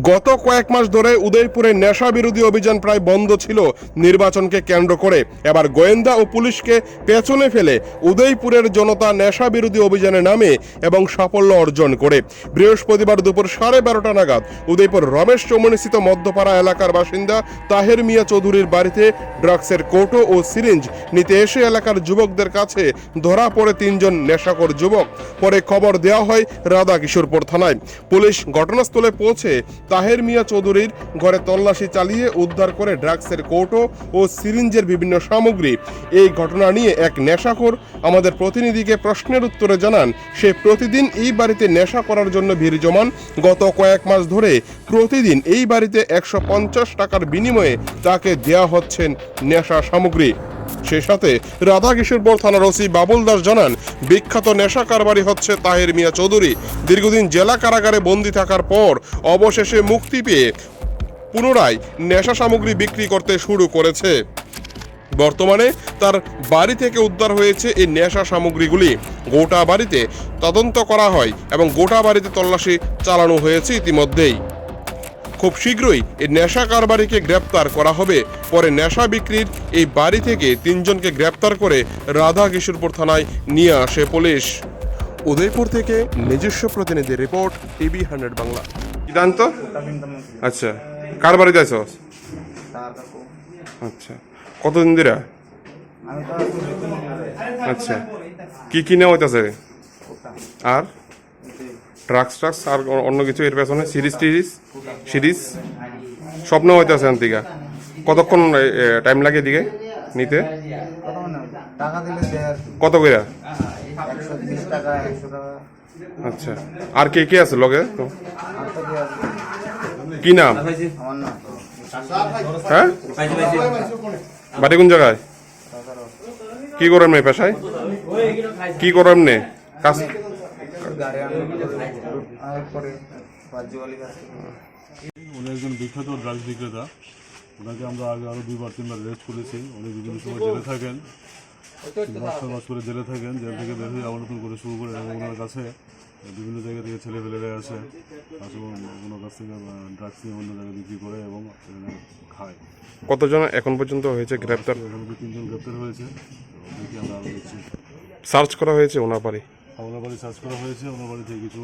গত কয়েক মাস ধরে উদয়পুরে নেশা বিরোধী অভিযান প্রায় বন্ধ ছিল। নির্বাচনকে কেন্দ্র করে এবার গোয়েন্দা ও পুলিশকে পেছনে ফেলে উদয়পুরের জনতা নেশা বিরোধী অভিযানে নামে এবং সাফল্য অর্জন করে। বৃহস্পতিবার দুপুর সাড়ে বারোটা নাগাদ উদয়পুর রমেশ চৌমনিস্থিত মধ্যপাড়া এলাকার বাসিন্দা তাহের মিয়া চৌধুরীর বাড়িতে ড্রাগসের কোটো ও সিরিঞ্জ নিতে এসে এলাকার যুবকদের কাছে ধরা পড়ে তিনজন নেশাখোর যুবক। পরে খবর দেওয়া হয় রাধা কিশোরপুর থানায়। পুলিশ ঘটনাস্থলে পৌঁছে তাহের মিয়া চৌধুরীর ঘরে তল্লাশি চালিয়ে উদ্ধার করে ড্রাগসের কৌটো ও সিরিঞ্জের বিভিন্ন সামগ্রী। এই ঘটনা নিয়ে এক নেশাখোর আমাদের প্রতিনিধিকে প্রশ্নের উত্তরে জানান, সে প্রতিদিন এই বাড়িতে নেশা করার জন্য ভিড় জমান। গত কয়েক মাস ধরে প্রতিদিন এই বাড়িতে একশো পঞ্চাশ টাকার বিনিময়ে তাকে দেয়া হচ্ছেন নেশা সামগ্রী। সে সাথে রাধা কিশোরপুর থানার ওসি বাবুল দাস জানান, বিখ্যাত নেশা কারবারি হচ্ছে তাহের মিয়া চৌধুরী। দীর্ঘদিন জেলা কারাগারে বন্দি থাকার পর অবশেষে মুক্তি পেয়ে পুনরায় নেশা সামগ্রী বিক্রি করতে শুরু করেছে। বর্তমানে তার বাড়ি থেকে উদ্ধার হয়েছে এই নেশা সামগ্রীগুলি। গোটা বাড়িতে তদন্ত করা হয় এবং গোটা বাড়িতে তল্লাশি চালানো হয়েছে ইতিমধ্যেই। খুব শীঘ্রই এই নেশা কারবারিকে গ্রেপ্তার করা হবে। পরে নেশা বিক্রির এই বাড়ি থেকে তিনজনকে গ্রেপ্তার করে রাধা কিশোরপুর থানায় নিয়ে আসে পুলিশ। উদয়পুর থেকে নিজস্ব প্রতিনিধি রিপোর্ট, টিভি হান্ড্রেড বাংলা। জানত আচ্ছা। কার বাড়িতে আছো? আচ্ছা। কতদিন যাই। আচ্ছা। কি কিনে হইতাছে? কোথা? আর? ট্রাক্স ট্রাক্স আর অন্য কিছু এর পেছনে সিরিজ, টিরিজ, সিরিজ। স্বপ্ন হইতাছে আন্তিকা কতক্ষণ টাইম লাগে এদিকে নিতে? কত টাকা দিলে দেয় আর কি। কত কইরা? একশো তিরিশ টাকা একশো টাকা আচ্ছা। আর কে কে আছে লগে? কি নাম? হ্যাঁ? বাড়ি কোন জায়গায়? কি করেন মেয়ে পেশায়? কি করেন নে কাজ গাড়ি আনলো পরে রাজ্যবালি কাছে উনি একজন বিখ্যাত ড্রাগস বিক্রেতা। ওনাকে আমরা আগে আরও দুইবার তিনবার রেস্ট করেছি। উনি বিভিন্ন সময় জেলে থাকেন। মাস মাস করে জেলে থাকেন। জেল থেকে বের হয়ে আবার নতুন করে শুরু করে ওনার কাছে বিভিন্ন জায়গা থেকে ছেলে ফেলেরা আসে আসে ওনার কাছ থেকে ড্রাগস নিয়ে অন্য জায়গায় বিক্রি করে এবং খায়। কতজন এখন পর্যন্ত হয়েছে গ্রেপ্তার? এখানে তিনজন গ্রেপ্তার হয়েছে। দেখি আমরা আরও দেখছি। সার্চ করা হয়েছে ওনার বাড়ি। ওনার বাড়ি সার্চ করা হয়েছে আমরা বাড়িতে কিছু